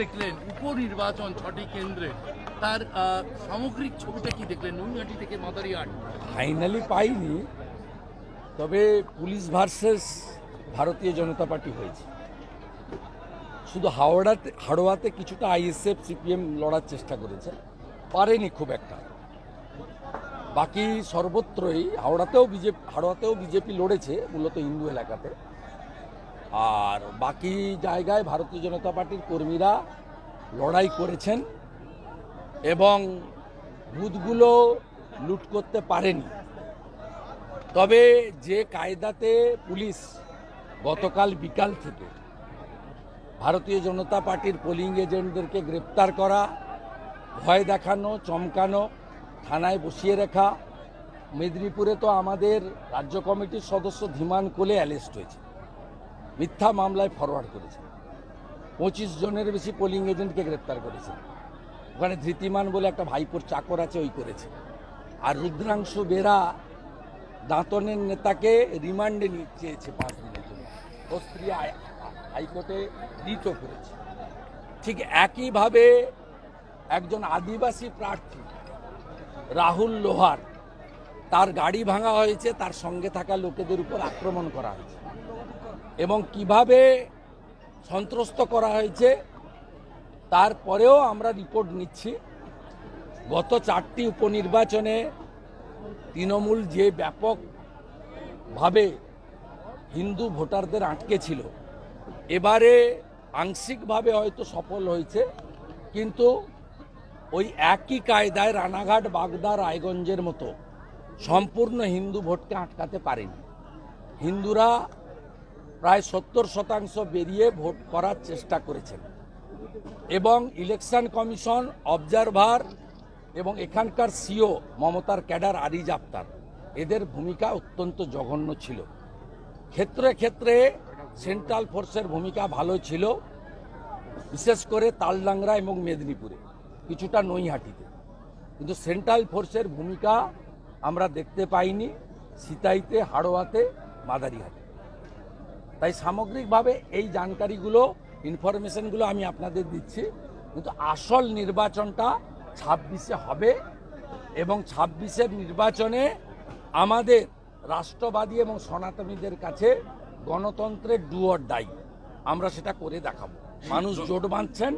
দেখলেন উপনির্বাচন ছটি কেন্দ্রে। তার সামগ্রিক ছবিটা কি দেখলেন? নৈহাটি থেকে মাদারিহাট ফাইনালি পাইনি, তবে পুলিশ ভার্সেস ভারতীয় জনতা পার্টি হয়েছে। শুধু হাওড়াতে হাড়োয়াতে কিছুটা আইএসএফ, সিপিএম লড়ার চেষ্টা করেছে। পারেনি খুব একটা। বাকি সর্বত্রই হাওড়াতেও বিজেপি হাড়োয়াতেও বিজেপি লড়েছে, মূলত হিন্দু এলাকাতে। আর বাকি জায়গায় ভারতীয় জনতা পার্টির কর্মীরা লড়াই করেছেন এবং বুথগুলো লুট করতে পারেনি। তবে যে কায়দাতে পুলিশ গতকাল বিকাল থেকে ভারতীয় জনতা পার্টির পোলিং এজেন্টদেরকে গ্রেপ্তার করা, ভয় দেখানো, চমকানো, থানায় বসিয়ে রাখা, মেদিনীপুরে তো আমাদের রাজ্য কমিটির সদস্য ধীমান কোলে অ্যারেস্ট হয়েছে। মিথ্যা মামলায় ফরওয়ার্ড করেছে। পঁচিশ জনের বেশি পোলিং এজেন্টকে গ্রেপ্তার করেছে। ওখানে ধৃতিমান বলে একটা ভাইপোর চাকর আছে, ওই করেছে। আর রুদ্রাংশু বেরা দাঁতনের নেতাকে রিমান্ডে চেয়েছে পাঁচ দিনের জন্য। ও স্ত্রী হাইকোর্টে রিটও করেছে। ঠিক একইভাবে একজন আদিবাসী প্রার্থী, রাহুল লোহার তার গাড়ি ভাঙা হয়েছে, তার সঙ্গে থাকা লোকেদের উপর আক্রমণ করা হয়েছে। এবং কীভাবে সন্ত্রস্ত করা হয়েছে তারপরেও আমরা রিপোর্ট নিচ্ছি। গত চারটি উপনির্বাচনে তৃণমূল যে ব্যাপকভাবে হিন্দু ভোটারদের আটকে ছিল, এবারে আংশিকভাবে হয়তো সফল হয়েছে, কিন্তু ওই একই কায়দায় রানাঘাট, বাগদা, রায়গঞ্জের মতো সম্পূর্ণ হিন্দু ভোটকে আটকাতে পারেনি। হিন্দুরা প্রায় সত্তর শতাংশ বেরিয়ে ভোট করার চেষ্টা করেছেন। এবং ইলেকশন কমিশন, অবজারভার এবং এখানকার সিও মমতার ক্যাডার আরিজ আফতার এদের ভূমিকা অত্যন্ত জঘন্য ছিল। ক্ষেত্রে ক্ষেত্রে সেন্ট্রাল ফোর্সের ভূমিকা ভালো ছিল, বিশেষ করে তালডাংরা এবং মেদিনীপুরে, কিছুটা নৈহাটিতে। কিন্তু সেন্ট্রাল ফোর্সের ভূমিকা আমরা দেখতে পাইনি সিতাইতে হাড়োয়াতে মাদারিহাটে। তাই সামগ্রিকভাবে এই জানকারিগুলো ইনফরমেশনগুলো আমি আপনাদের দিচ্ছি। কিন্তু আসল নির্বাচনটা ছাব্বিশে হবে এবং ছাব্বিশের নির্বাচনে আমাদের রাষ্ট্রবাদী এবং সনাতনীদের কাছে গণতন্ত্রের ডুয়ার দায়ী আমরা সেটা করে দেখাবো। মানুষ জোট বাঁধছেন।